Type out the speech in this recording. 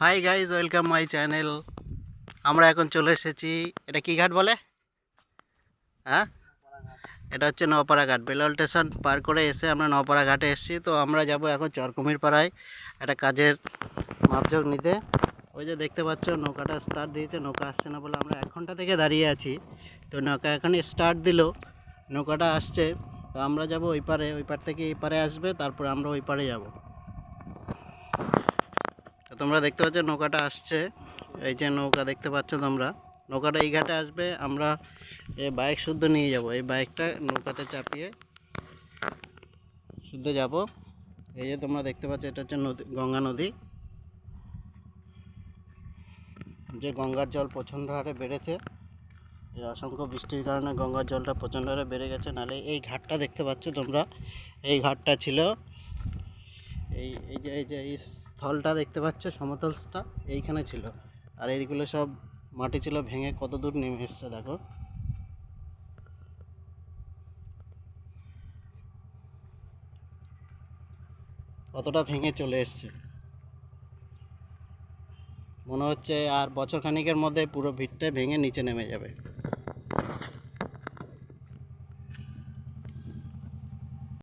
Hi guys welcome my channel আমরা এখন চলে এসেছি। এটা কি ঘাট বলে? হ্যাঁ? এটা হচ্ছে নপাড়া ঘাট। বেলাল স্টেশন পার করে এসে আমরা নপাড়া ঘাটে এসেছি। তো আমরা যাব এখন চরকুমির পাড়ায় একটা কাজের মাপঝোক নিতে। ওই যে দেখতে পাচ্ছ, নৌকাটা স্টার্ট দিয়েছে। নৌকা আসছে না বলে আমরা এক ঘণ্টা থেকে দাঁড়িয়ে আছি। তো নৌকা এখানে স্টার্ট দিল। নৌকাটা আসছে। তো আমরা যাব ওই পারে। ওই পার থেকে এই পারে আসবে। তারপর আমরা ওই পারে যাব। তোমরা দেখতে পাচ্ছ নৌকাটা আসছে। এই যে নৌকা দেখতে পাচ্ছ তোমরা। নৌকাটা এই ঘাটে আসবে, আমরা এই বাইক শুদ্ধ নিয়ে যাব। এই বাইকটা নৌকাতে চাপিয়ে শুদ্ধ যাব। এই যে তোমরা দেখতে পাচ্ছ, এটা হচ্ছে নদী, গঙ্গা নদী। যে গঙ্গার জল প্রচণ্ড হারে বেড়েছে, এই অসংখ্য বৃষ্টির কারণে গঙ্গার জলটা প্রচণ্ড হারে বেড়ে গেছে। নাহলে এই ঘাটটা দেখতে পাচ্ছ তোমরা। এই ঘাটটা ছিল এই এই যে এই যে, এই স্থলটা দেখতে পাচ্ছ সমতলটা এইখানে ছিল। আর এইগুলো সব মাটি ছিল, ভেঙে কত দূর নেমে এসছে, দেখো। কতটা ভেঙে চলে এসছে। মনে হচ্ছে আর বছর খানিকের মধ্যে পুরো ভিড়টা ভেঙে নিচে নেমে যাবে।